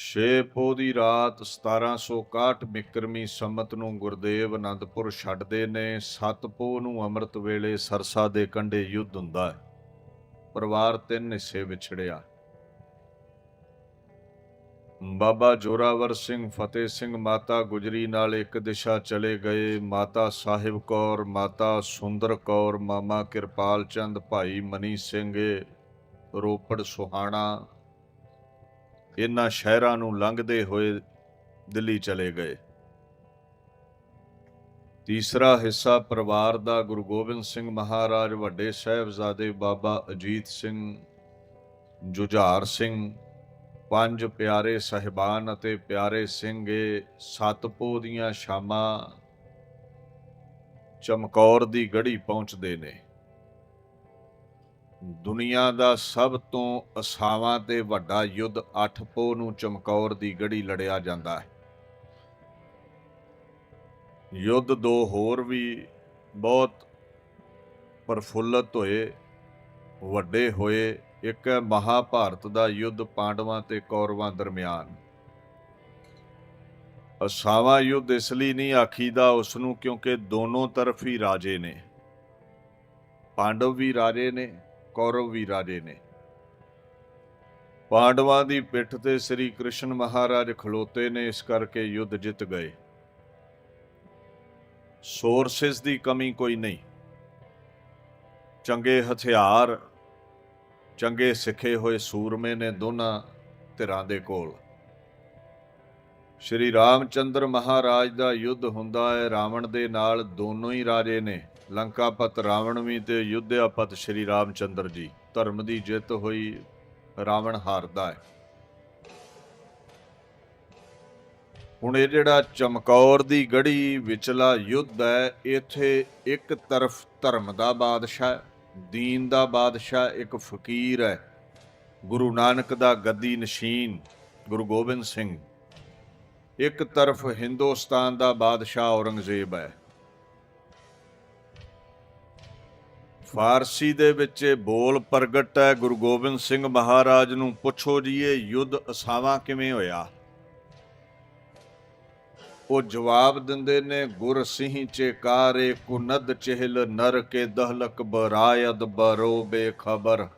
ਛੇ ਪੋਹ ਦੀ ਰਾਤ 1761 ਬਿਕਰਮੀ ਸੰਮਤ ਨੂੰ ਗੁਰਦੇਵ ਅਨੰਦਪੁਰ ਛੱਡਦੇ ਨੇ। ਸੱਤ ਪੋਹ ਨੂੰ ਅੰਮ੍ਰਿਤ ਵੇਲੇ ਸਰਸਾ ਦੇ ਕੰਢੇ ਯੁੱਧ ਹੁੰਦਾ ਹੈ। ਪਰਿਵਾਰ ਤਿੰਨ ਹਿੱਸੇ ਵਿਛੜਿਆ। ਬਾਬਾ ਜੋਰਾਵਰ ਸਿੰਘ, ਫਤਿਹ ਸਿੰਘ, ਮਾਤਾ ਗੁਜਰੀ ਨਾਲ ਇੱਕ ਦਿਸ਼ਾ ਚਲੇ ਗਏ। ਮਾਤਾ ਸਾਹਿਬ ਕੌਰ, ਮਾਤਾ ਸੁੰਦਰ ਕੌਰ, ਮਾਮਾ ਕਿਰਪਾਲ ਚੰਦ, ਭਾਈ ਮਨੀ ਸਿੰਘ, ਰੋਪੜ ਸੁਹਾਣਾ ਇਹਨਾਂ ਸ਼ਹਿਰਾਂ ਨੂੰ ਲੰਘਦੇ ਹੋਏ ਦਿੱਲੀ ਚਲੇ ਗਏ। ਤੀਸਰਾ ਹਿੱਸਾ ਪਰਿਵਾਰ ਦਾ ਗੁਰੂ ਗੋਬਿੰਦ ਸਿੰਘ ਮਹਾਰਾਜ, ਵੱਡੇ ਸਾਹਿਬਜ਼ਾਦੇ ਬਾਬਾ ਅਜੀਤ ਸਿੰਘ, ਜੁਝਾਰ ਸਿੰਘ, ਪੰਜ ਪਿਆਰੇ ਸਹਿਬਾਨ ਅਤੇ ਪਿਆਰੇ ਸਿੰਘੇ ਸਤਪੋ ਦੀਆਂ ਸ਼ਾਮਾਂ ਚਮਕੌਰ ਦੀ ਗੜੀ ਪਹੁੰਚਦੇ ਨੇ। ਦੁਨੀਆ ਦਾ ਸਭ ਤੋਂ ਅਸਾਵਾਂ ਤੇ ਵੱਡਾ ਯੁੱਧ 8 ਪੋ ਨੂੰ ਚਮਕੌਰ ਦੀ ਗੜੀ ਲੜਿਆ ਜਾਂਦਾ ਹੈ। ਯੁੱਧ ਦੋ ਹੋਰ ਵੀ ਬਹੁਤ ਪ੍ਰਫੁੱਲਤ ਹੋਏ, ਵੱਡੇ ਹੋਏ। ਇੱਕ ਹੈ ਮਹਾਭਾਰਤ ਦਾ ਯੁੱਧ ਪਾਂਡਵਾਂ ਤੇ ਕੌਰਵਾਂ ਦਰਮਿਆਨ। ਅਸਾਵਾ ਯੁੱਧ ਇਸ ਲਈ ਨਹੀਂ ਆਖੀਦਾ ਉਸ ਨੂੰ ਕਿਉਂਕਿ ਦੋਨੋਂ ਤਰਫ ਹੀ ਰਾਜੇ ਨੇ। ਪਾਂਡਵ ਵੀ ਰਾਜੇ ਨੇ ਕੌਰਵ ਵੀ ਰਾਜੇ ਨੇ। ਪਾਂਡਵਾਂ ਦੀ ਪਿੱਠ ਤੇ ਸ੍ਰੀ ਕ੍ਰਿਸ਼ਨ ਮਹਾਰਾਜ ਖਲੋਤੇ ਨੇ, ਇਸ ਕਰਕੇ ਯੁੱਧ ਜਿੱਤ ਗਏ। ਸੋਰਸਸ ਦੀ ਕਮੀ ਕੋਈ ਨਹੀਂ। ਚੰਗੇ ਹਥਿਆਰ, ਚੰਗੇ ਸਿੱਖੇ ਹੋਏ ਸੂਰਮੇ ਨੇ ਦੋਨਾਂ ਧਿਰਾਂ ਦੇ ਕੋਲ। ਸ਼੍ਰੀ ਰਾਮਚੰਦਰ ਮਹਾਰਾਜ ਦਾ ਯੁੱਧ ਹੁੰਦਾ ਹੈ, ਰਾਵਣ ਦੇ ਨਾਲ ਦੋਨੋਂ ਹੀ ਰਾਜੇ ਨੇ। ਲੰਕਾਪਤ ਰਾਵਣ ਵੀ ਤੇ ਯੁੱਧਿਆਪਤ ਸ਼੍ਰੀ ਰਾਮਚੰਦਰ ਜੀ। ਧਰਮ ਦੀ ਜਿੱਤ ਹੋਈ ਰਾਵਣ ਹਾਰਦਾ ਹੈ। ਹੁਣ ਇਹ ਜਿਹੜਾ ਚਮਕੌਰ ਦੀ ਗੜੀ ਵਿਚਲਾ ਯੁੱਧ ਹੈ, ਇੱਥੇ ਇੱਕ ਤਰਫ ਧਰਮ ਦਾ ਬਾਦਸ਼ਾਹ, ਦੀਨ ਦਾ ਬਾਦਸ਼ਾਹ, ਇੱਕ ਫਕੀਰ ਹੈ। ਗੁਰੂ ਨਾਨਕ ਦਾ ਗੱਦੀ ਨਸ਼ੀਨ, ਗੁਰੂ ਗੋਬਿੰਦ ਸਿੰਘ। ਇੱਕ ਤਰਫ ਹਿੰਦੁਸਤਾਨ ਦਾ ਬਾਦਸ਼ਾਹ ਔਰੰਗਜ਼ੇਬ ਹੈ। ਫਾਰਸੀ ਦੇ ਵਿੱਚ ਇਹ ਬੋਲ ਪ੍ਰਗਟ ਹੈ। ਗੁਰੂ ਗੋਬਿੰਦ ਸਿੰਘ ਮਹਾਰਾਜ ਨੂੰ ਪੁੱਛੋ ਜੀ, ਇਹ ਯੁੱਧ ਅਸਾਵਾ ਕਿਵੇਂ ਹੋਇਆ? ਉਹ ਜਵਾਬ ਦਿੰਦੇ ਨੇ, ਗੁਰ ਸਿੰਘ ਚੇਕਾਰੇ ਕੁਨਦ ਚਹਿਲ ਨਰ ਕੇ ਦਹਲਕ ਬਰਾਇਦ ਬਰੋ ਬੇਖਬਰ।